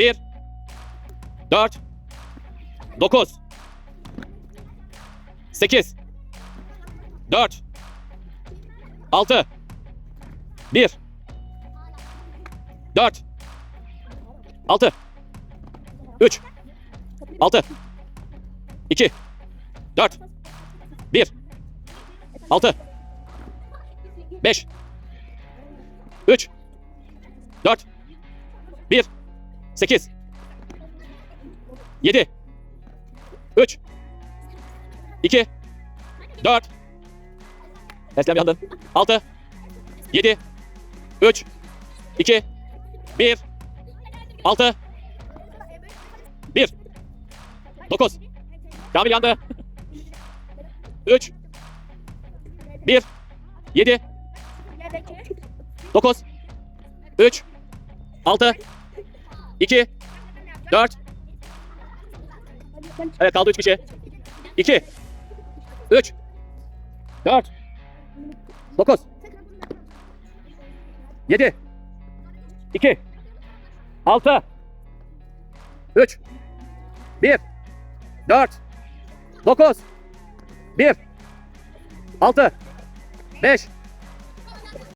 1 4 9 8 4 6 1 4 6 3 6 2 4 1 6 5 3 4 1 8 7 3 2 4 Tezgahım yandın. 6 7 3 2 1 6 1 9 Kamil yandı. 3 1 7 9 3 6 2 4 Evet kaldı 3 kişi. 2 3 4 9 7 2 6 3 1 4 9 1 6 5